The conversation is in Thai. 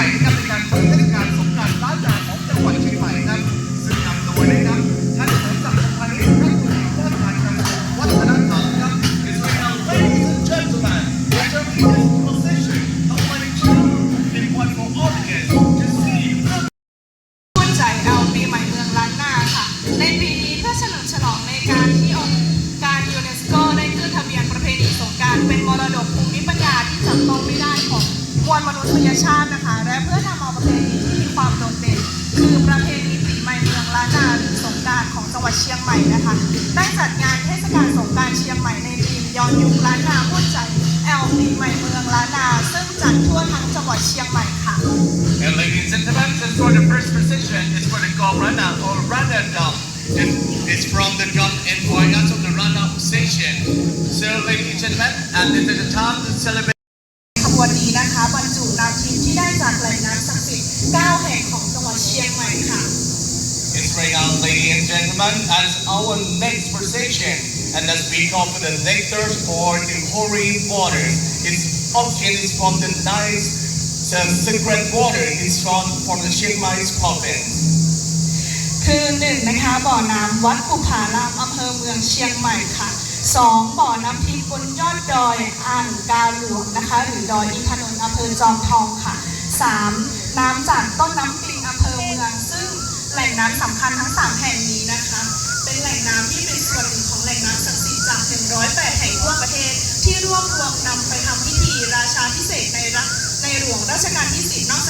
ญ่นะครับในการเปิดเทศกาลสงกร นุยชาตินะคะ และเพื่อทำเอาประเพณีที่มีความโดดเด่น คือประเพณีปีใหม่เมืองล้านนาหรือสงการของจังหวัดเชียงใหม่นะคะได้จัดงานเทศกาลสงการเชียงใหม่ในธีมย้อนยุคล้านนาพูดใจแอลปีใหม่เมืองล้านนาซึ่งจัดทั่วทั้งจังหวัดเชียงใหม่ค่ะ And ladies and gentlemen, this for the first position is for the Gom Rana or Rana Drum. And it's from the drum and choirs of the Rana station. So ladies and gentlemen, and this is the time to celebrate 9 แห่งของจังหวัดเชียงใหม่ค่ะ It's right now, ladies and gentlemen, as our next procession. And as we call for the nectar or the holy waters. It's obtained is from the nice uh, sacred water. It's from, from the Chiang Mai province. คือหนึ่งนะคะบ่อน้ำวัดกุผารามอำเภอเมืองเชียงใหม่ค่ะสองบ่อน้ำทิพย์บนยอดดอยอ่างกาหลวงนะคะ หรือดอยอินทนนท์อำเภอจอมทองค่ะสาม น้ำจากต้นน้ำปิงอำเภอเมือง ซึ่งแหล่งน้ำสำคัญทั้งสามแห่งนี้นะคะ เป็นแหล่งน้ำที่เป็นส่วนหนึ่งของแหล่งน้ำศักดิ์สิทธิ์จาก 108 แห่งทั่วประเทศ ที่รวบรวมนำไปทำพิธีราชาพิเศษในรัในหลวงรัชกาลที่ 10 นอกจาก